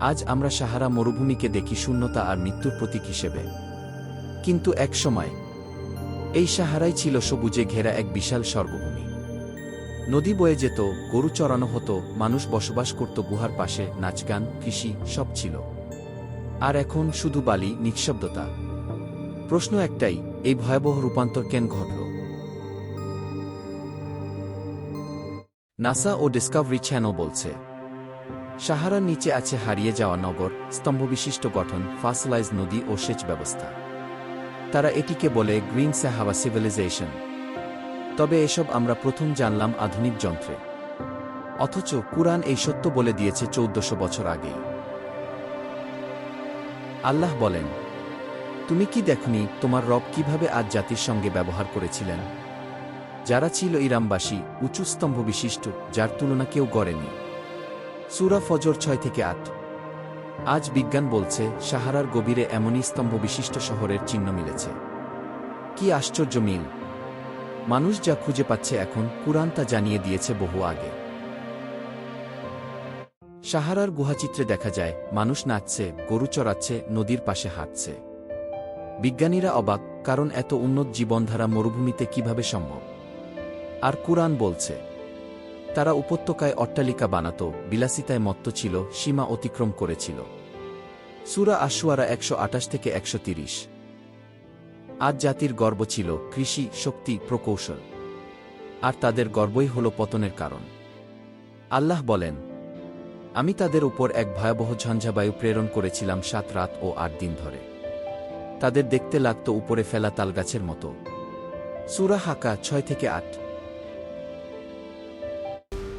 আজ আমরা সাহারা মরুভূমিকে দেখি শূন্যতা আর মৃত্যুর প্রতীক হিসেবে। কিন্তু এক সময়, এই সাহারাই ছিল সবুজে ঘেরা এক বিশাল স্বর্গভূমি। নদী বয়ে যেত, গরু চড়ানো হতো, মানুষ বসবাস করত, গুহার পাশে নাচগান, কৃষি, সব ছিল। আর এখন শুধু বালি, নিঃশব্দতা। প্রশ্ন একটাই, এই ভয়াবহ রূপান্তর কেন ঘটল? নাসা ও ডিসকভারি চ্যানেল বলছে সাহারার নিচে আছে হারিয়ে যাওয়া নগর, স্তম্ভবিশিষ্ট গঠন ফাসলাইজ নদী ও সেচ ব্যবস্থা। তারা এটিকে বলে গ্রিন সাহাবা সিভিলাইজেশন তবে এসব আমরা প্রথম জানলাম আধুনিক যন্ত্রে। অথচ কুরআন এই সত্য বলে দিয়েছে চৌদ্দশো বছর আগেই। আল্লাহ বলেন, তুমি কি দেখনি তোমার রব কীভাবে আজ জাতির সঙ্গে ব্যবহার করেছিলেন? যারা ছিল ইরামবাসী, উঁচু স্তম্ভ বিশিষ্ট যার তুলনা কেউ গড়েনি। সুরা ফজর ছয় থেকে আট। আজ বিজ্ঞান বলছে, সাহারার গভীরে এমনই স্তম্ভ বিশিষ্ট শহরের চিহ্ন মিলেছে। কি আশ্চর্য মিল! মানুষ যা খুঁজে পাচ্ছে এখন, কুরআন তা জানিয়ে দিয়েছে বহু আগে। সাহারার গুহাচিত্রে দেখা যায়, মানুষ নাচছে, গরু চড়াচ্ছে, নদীর পাশে হাঁটছে। বিজ্ঞানীরা অবাক, কারণ এত উন্নত জীবনধারা মরুভূমিতে কীভাবে সম্ভব? আর কুরআন বলছে তারা উপত্যকায় অট্টালিকা বানাত, বিলাসিতায় মত্ত ছিল, সীমা অতিক্রম করেছিল। সুরা আশুয়ারা একশো আটাশ থেকে একশো আজ জাতির গর্ব ছিল, কৃষি, শক্তি, প্রকৌশল। আর তাদের গর্বই হল পতনের কারণ। আল্লাহ বলেন, আমি তাদের উপর এক ভয়াবহ ঝঞ্ঝাবায়ু প্রেরণ করেছিলাম সাত রাত ও আট দিন ধরে। তাদের দেখতে লাগত উপরে ফেলা তালগাছের মতো। সুরা হাকা ছয় থেকে আট।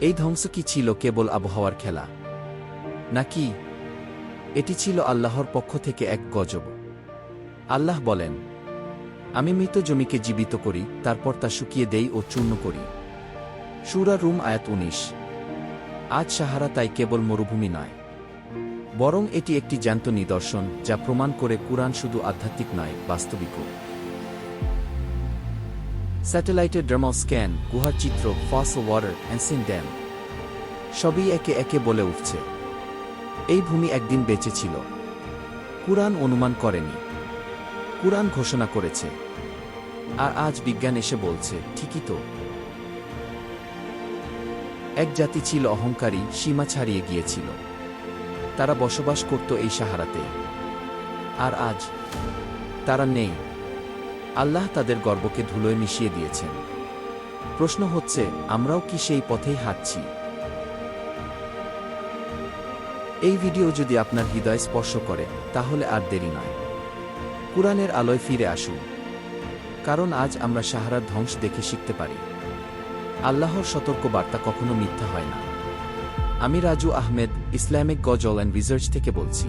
এই ধ্বংস কি ছিল কেবল আবহাওয়ার খেলা? নাকি এটি ছিল আল্লাহর পক্ষ থেকে এক গজব? আল্লাহ বলেন, আমি মৃত জমিকে জীবিত করি, তারপর তা শুকিয়ে দেই ও চূর্ণ করি। সুরা রুম আয়াত উনিশ। আজ সাহারা তাই কেবল মরুভূমি নয়, বরং এটি একটি জ্যান্ত নিদর্শন যা প্রমাণ করে কুরআন শুধু আধ্যাত্মিক নয়, বাস্তবিকও। স্যাটেলাইটের ড্রামা স্ক্যান গুহার চিত্র ফস ওয়াটার অ্যান্সিন ড্যাম সবই একে একে বলে উঠছে। এই ভূমি একদিন বেঁচে ছিল। কুরআন অনুমান করেনি। কুরআন ঘোষণা করেছে। আর আজ বিজ্ঞান এসে বলছে, ঠিকই তো। এক জাতি ছিল অহংকারী, সীমা ছাড়িয়ে গিয়েছিল। তারা বসবাস করত এই সাহারাতে। আর আজ তারা নেই। আল্লাহ তাদের গর্বকে ধুলোয় মিশিয়ে দিয়েছেন। প্রশ্ন হচ্ছে, আমরাও কি সেই পথেই হাঁটছি? এই ভিডিও যদি আপনার হৃদয় স্পর্শ করে, তাহলে আর দেরি নয়। কুরআনের আলোয় ফিরে আসুন। কারণ আজ আমরা সাহারার ধ্বংস দেখে শিখতে পারি। আল্লাহর সতর্ক বার্তা কখনো মিথ্যা হয় না। আমি Raju Ahmed, Islamic ghazal and research থেকে বলছি।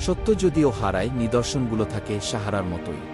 সত্য যদিও হারায়, নিদর্শনগুলো থাকে সাহারার মতোই।